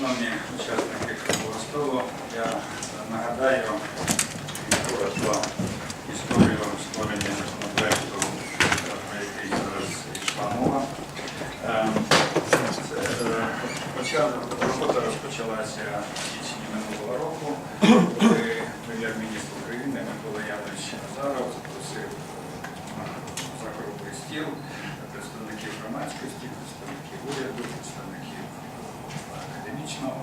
Шановні учасники круглого я нагадаю коротко історію створення законопроекту, про який зараз йшла мова. Ем, е, Робота розпочалася в січні минулого року, коли прем'єр-міністр України Микола Янович Назаров запросив на за стіл представників громадськості, представників уряду, представників академічного,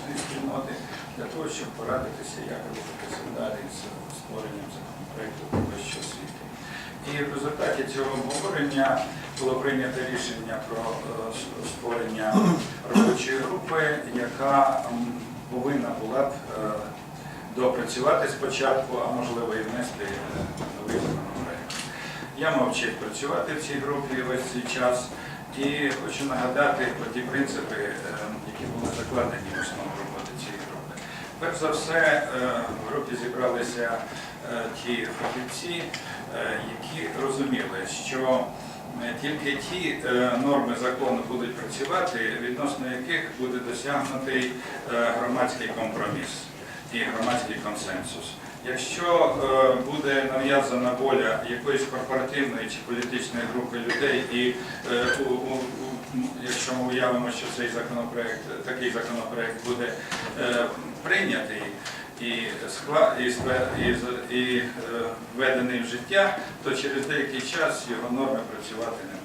академічної спільноти для того, щоб порадитися, як рухатися далі з створенням законопроекту про вищу освіту. І в результаті цього обговорення було прийнято рішення про е, створення робочої групи, яка повинна була б е, доопрацювати спочатку, а можливо і внести е, новий законопроект. Я мав честь працювати в цій групі весь цей час і хочу нагадати про ті принципи, е, які були закладені в основу роботи цієї групи. Перш за все, е, в групі зібралися е, ті фахівці, які розуміли, що тільки ті норми закону будуть працювати, відносно яких буде досягнутий громадський компроміс і громадський консенсус. Якщо е, буде нав'язана воля якоїсь корпоративної чи політичної групи людей, і е, якщо ми уявимо, що цей законопроект, такий законопроект буде е, прийнятий і, введений в життя, то через деякий час його норми працювати не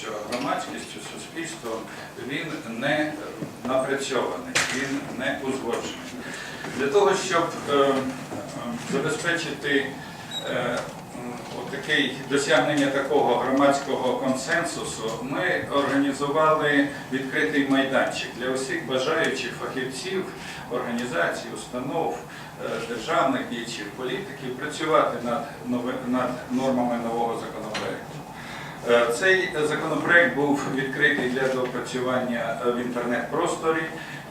що громадськість чи суспільство він не напрацьований, він не узгоджений. Для того, щоб е, забезпечити е, отакий досягнення такого громадського консенсусу, ми організували відкритий майданчик для усіх бажаючих фахівців, організацій, установ, е, державних діячів, політиків працювати над нормами нового законопроекту. Е, Цей законопроект був відкритий для доопрацювання е, в інтернет-просторі,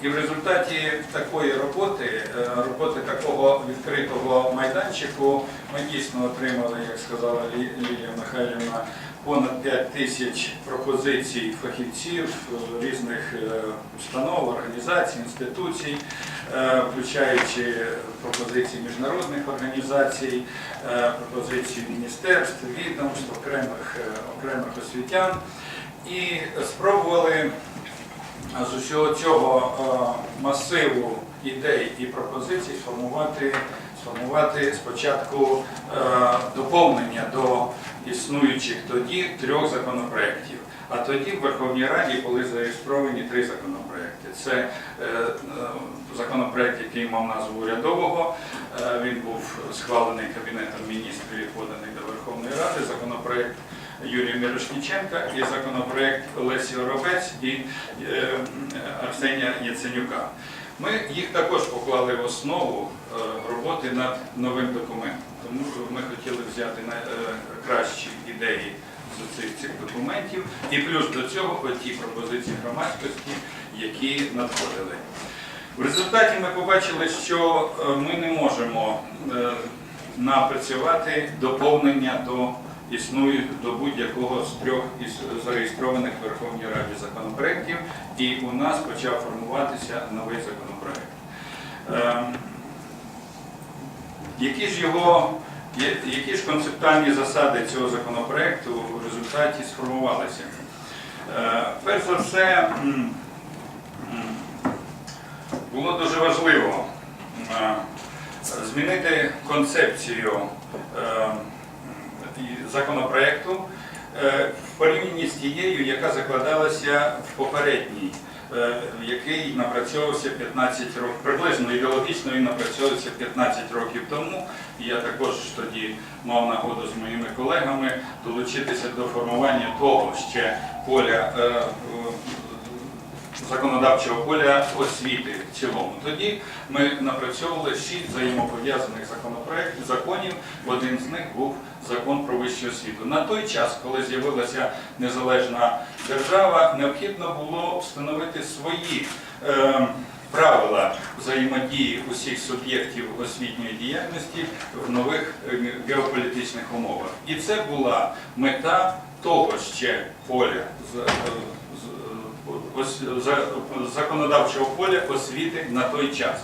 і в результаті такої роботи, е, роботи такого відкритого майданчику, ми дійсно отримали, як сказала Лілія Михайлівна, понад 5 тисяч пропозицій фахівців е, різних е, установ, організацій, інституцій, е, включаючи пропозиції міжнародних організацій, пропозиції міністерств, відомств, окремих, окремих освітян. І спробували з усього цього масиву ідей і пропозицій сформувати, сформувати спочатку е, доповнення до існуючих тоді трьох законопроєктів. А тоді в Верховній Раді були зареєстровані три законопроекти. Це е, е, законопроект, який мав назву урядового. Він був схвалений Кабінетом міністрів і поданий до Верховної Ради. Законопроект Юрія Мірошніченка і законопроект Лесі Оробець і Арсенія Яценюка. Ми їх також поклали в основу е, роботи над новим документом. Тому що ми хотіли взяти найкращі ідеї з цих, цих документів і плюс до цього ті пропозиції громадськості, які надходили. В результаті ми побачили, що е, ми не можемо е, напрацювати доповнення до існують до будь-якого з трьох із зареєстрованих в Верховній Раді законопроєктів, і у нас почав формуватися новий законопроєкт. Ем, Які ж його, які ж концептуальні засади цього законопроекту в результаті сформувалися? Е, Перш за все, було дуже важливо е, змінити концепцію е, і законопроекту е, в порівнянні з тією, яка закладалася в попередній, е, який напрацьовувався 15 років, приблизно ідеологічно він напрацьовувався 15 років тому. Я також тоді мав нагоду з моїми колегами долучитися до формування того ще поля. Е, е, законодавчого поля освіти в цілому. Тоді ми напрацьовували шість взаємопов'язаних законопроєктів, законів. Один з них був закон про вищу освіту. На той час, коли з'явилася незалежна держава, необхідно було встановити свої. Е, Правила взаємодії усіх суб'єктів освітньої діяльності в нових е, геополітичних умовах. І це була мета того ще поля за- законодавчого поля освіти на той час.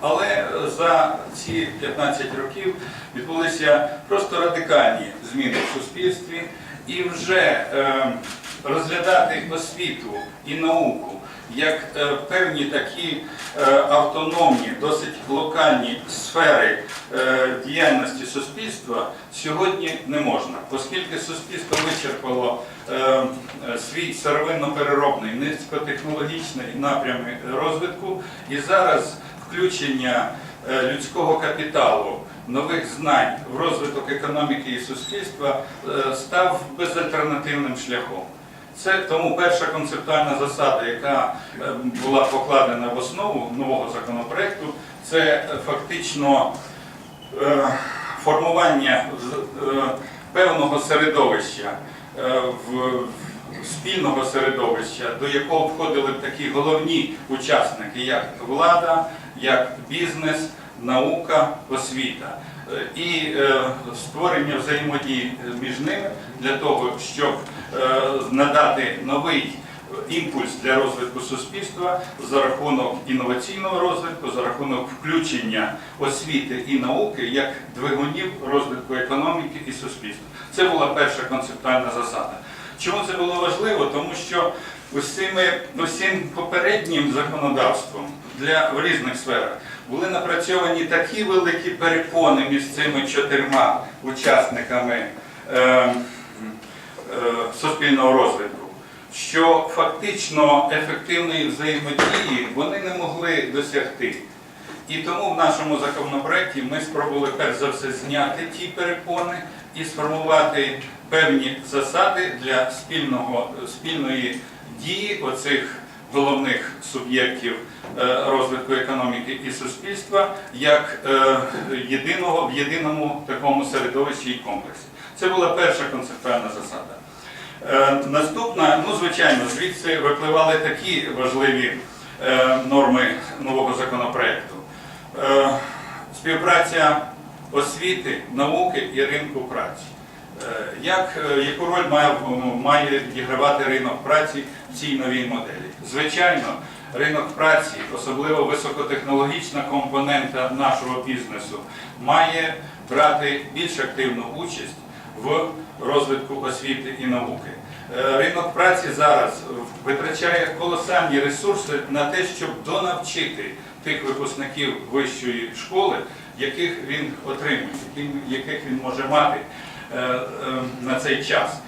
Але е, за ці 15 років відбулися просто радикальні зміни в суспільстві, і вже е, розглядати освіту і науку як е, певні такі е, автономні, досить локальні сфери е, діяльності суспільства сьогодні не можна, оскільки суспільство вичерпало свій сировинно-переробний низькотехнологічний напрями розвитку, і зараз включення людського капіталу, нових знань в розвиток економіки і суспільства став безальтернативним шляхом. Це тому перша концептуальна засада, яка е, була покладена в основу нового законопроекту, це е, фактично е, формування певного середовища, спільного середовища, до якого входили такі головні учасники, як влада, як бізнес, наука, освіта. І створення взаємодії між ними для того, щоб надати новий імпульс для розвитку суспільства за рахунок інноваційного розвитку, за рахунок включення освіти і науки як двигунів розвитку економіки і суспільства. Це була перша концептуальна засада. Чому це було важливо? Тому що усіми, усім попереднім законодавством для в різних сферах були напрацьовані такі великі перепони між цими чотирма учасниками е, е, суспільного розвитку, що фактично ефективної взаємодії вони не могли досягти. І тому в нашому законопроекті ми спробували перш за все зняти ті перепони і сформувати певні засади для спільного, спільної дії оцих головних суб'єктів е, розвитку економіки і суспільства як е, єдиного в єдиному такому середовищі і комплексі. Це була перша концептуальна засада. Е, Наступна, ну звичайно, звідси випливали такі важливі е, норми нового законопроекту. Е, Співпраця освіти, науки і ринку праці. Як, яку роль має, має відігравати ринок праці в цій новій моделі? Звичайно, ринок праці, особливо високотехнологічна компонента нашого бізнесу, має брати більш активну участь в розвитку освіти і науки. Е, Ринок праці зараз витрачає колосальні ресурси на те, щоб донавчити тих випускників вищої школи, яких він отримує, яких він може мати е, е, на цей час.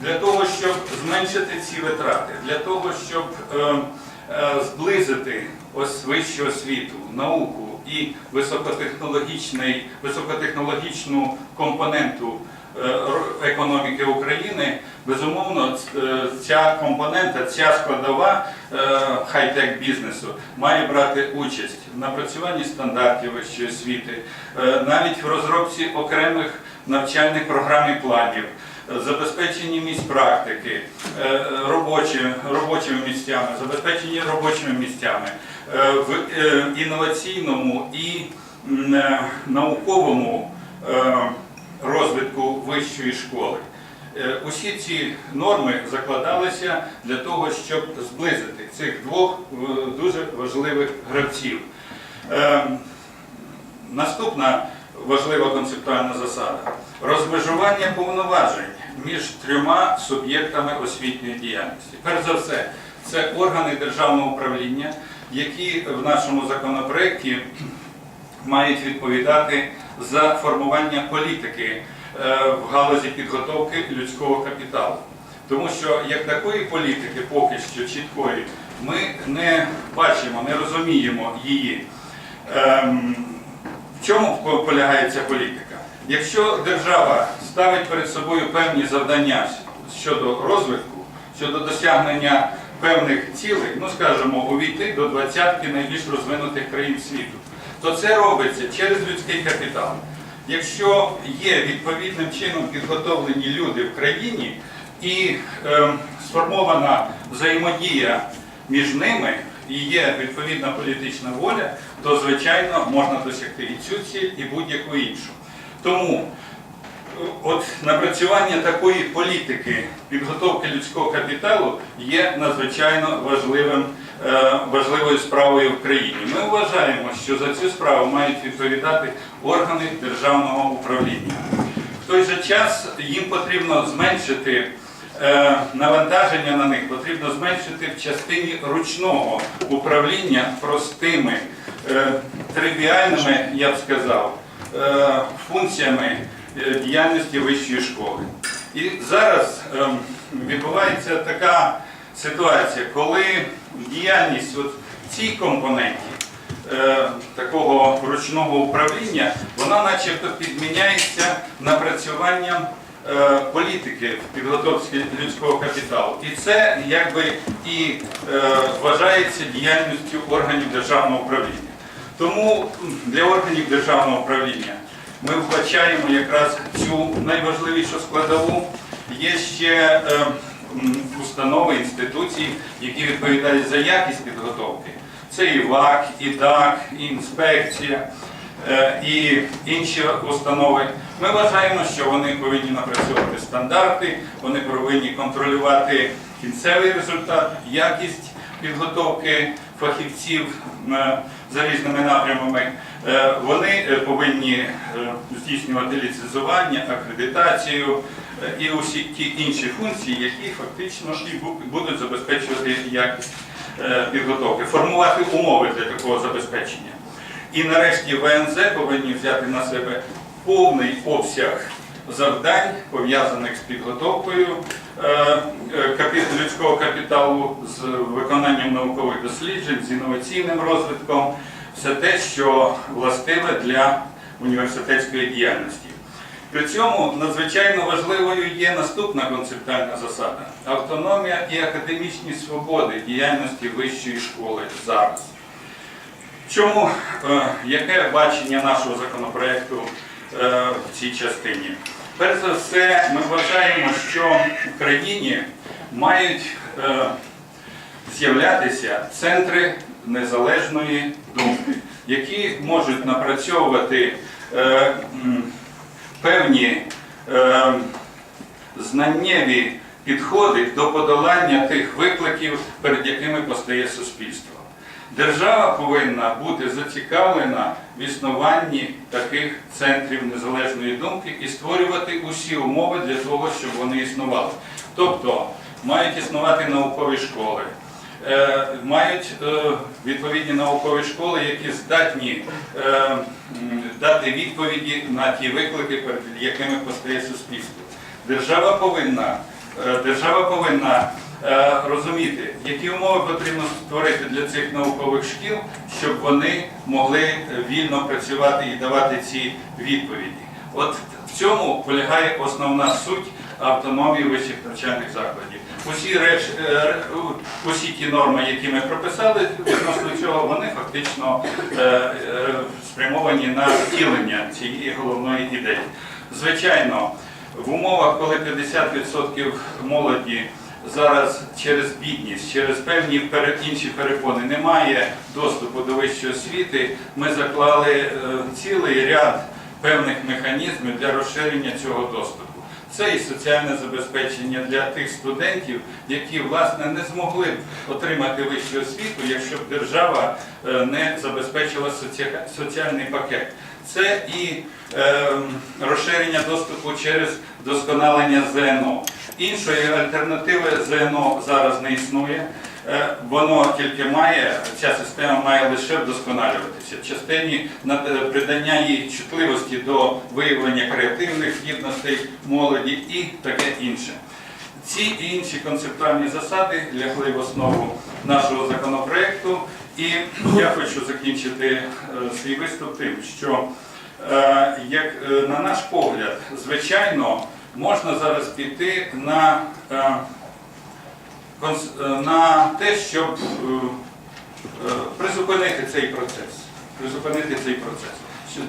Для того, щоб зменшити ці витрати, для того, щоб зблизити вищу освіту, науку і високотехнологічну компоненту економіки України, безумовно, е, ця компонента, ця складова е, хай-тек бізнесу має брати участь в напрацюванні стандартів вищої освіти, е, навіть в розробці окремих навчальних програм і планів. е, Забезпеченні місць практики, е, робочі- робочими місцями, забезпечені робочими місцями, е, в е, інноваційному і е, науковому е, вищої школи. Е, Усі ці норми закладалися для того, щоб зблизити цих двох е, дуже важливих гравців. Е, Наступна важлива концептуальна засада розмежування повноважень між трьома суб'єктами освітньої діяльності. Перш за все, це органи державного управління, які в нашому законопроекті мають відповідати за формування політики в галузі підготовки людського капіталу. Тому що як такої політики поки що чіткої ми не бачимо, не розуміємо її. Ем, в чому полягає ця політика? Якщо держава ставить перед собою певні завдання щодо розвитку, щодо досягнення певних цілей, ну скажімо, увійти до двадцятки найбільш розвинутих країн світу, то це робиться через людський капітал. Якщо є відповідним чином підготовлені люди в країні і ем, сформована взаємодія між ними і є відповідна політична воля, то звичайно можна досягти і цю ціль, і будь-яку іншу. Тому от напрацювання такої політики підготовки людського капіталу є надзвичайно важливим, е, важливою справою в країні. Ми вважаємо, що за цю справу мають відповідати органи державного управління. В той же час їм потрібно зменшити е, навантаження на них, потрібно зменшити в частині ручного управління простими, е, тривіальними, я б сказав, е, функціями е, діяльності вищої школи. І зараз ем, відбувається така ситуація, коли діяльність от цій компоненті е, такого ручного управління, вона начебто підміняється напрацюванням е, політики в підготовці людського капіталу. І це якби і е, вважається діяльністю органів державного управління. Тому для органів державного управління ми вбачаємо якраз цю найважливішу складову. Є ще е, установи, інституції, які відповідають за якість підготовки. Це і ВАК, і ДАК, і інспекція, е, і інші установи. Ми вважаємо, що вони повинні напрацьовувати стандарти, вони повинні контролювати кінцевий результат, якість підготовки фахівців е, за різними напрямами. Е, Вони повинні здійснювати ліцензування, акредитацію і усі ті інші функції, які фактично і будуть забезпечувати якість е, підготовки, формувати умови для такого забезпечення. І нарешті ВНЗ повинні взяти на себе повний обсяг завдань, пов'язаних з підготовкою е, е, людського капіталу, з виконанням наукових досліджень, з інноваційним розвитком, все те, що властиве для університетської діяльності. При цьому надзвичайно важливою є наступна концептуальна засада автономія і академічні свободи діяльності вищої школи зараз. Чому е, яке бачення нашого законопроекту е, в цій частині? Перш за все, ми вважаємо, що в країні мають е, з'являтися центри незалежної думки, які можуть напрацьовувати певні е, знаннєві підходи до подолання тих викликів, перед якими постає суспільство. Держава повинна бути зацікавлена в існуванні таких центрів незалежної думки і створювати усі умови для того, щоб вони існували. Тобто мають існувати наукові школи, мають е, відповідні наукові школи, які здатні е, дати відповіді на ті виклики, перед якими постає суспільство. Держава повинна, е, держава повинна е, розуміти, які умови потрібно створити для цих наукових шкіл, щоб вони могли е, вільно працювати і давати ці відповіді. От в цьому полягає основна суть автономії вищих навчальних закладів. Усі реч, е, усі ті норми, які ми прописали відносно цього, вони фактично е, е, спрямовані на втілення цієї головної ідеї. Звичайно, в умовах, коли 50% молоді зараз через бідність, через певні інші перепони не має доступу до вищої освіти, ми заклали цілий ряд певних механізмів для розширення цього доступу. Це і соціальне забезпечення для тих студентів, які власне не змогли б отримати вищу освіту, якщо б держава е, не забезпечила соціальний пакет. Це і е, розширення доступу через досконалення ЗНО. Іншої альтернативи ЗНО зараз не існує. Е, Воно тільки має, ця система має лише вдосконалюватися в частині е, придання їй чутливості до виявлення креативних здібностей молоді і таке інше. Ці і інші концептуальні засади лягли в основу нашого законопроекту. І я хочу закінчити е, свій виступ тим, що, як на наш погляд, звичайно, можна зараз піти на, на те, щоб е, е, призупинити цей процес. Призупинити цей процес.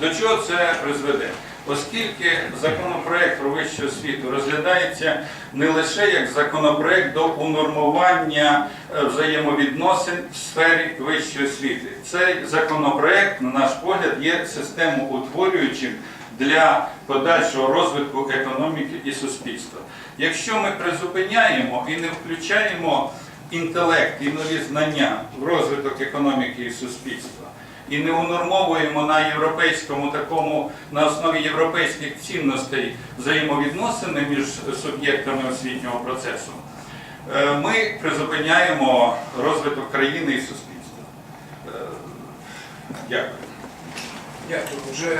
До чого це призведе? Оскільки законопроект про вищу освіту розглядається не лише як законопроект до унормування е, взаємовідносин в сфері вищої освіти. Цей законопроект, на наш погляд, є системоутворюючим для подальшого розвитку економіки і суспільства. Якщо ми призупиняємо і не включаємо інтелект і нові знання в розвиток економіки і суспільства, і не унормовуємо на європейському такому на основі європейських цінностей взаємовідносини між суб'єктами освітнього процесу, е, ми призупиняємо розвиток країни і суспільства. Е, Дякую. Дякую. Вже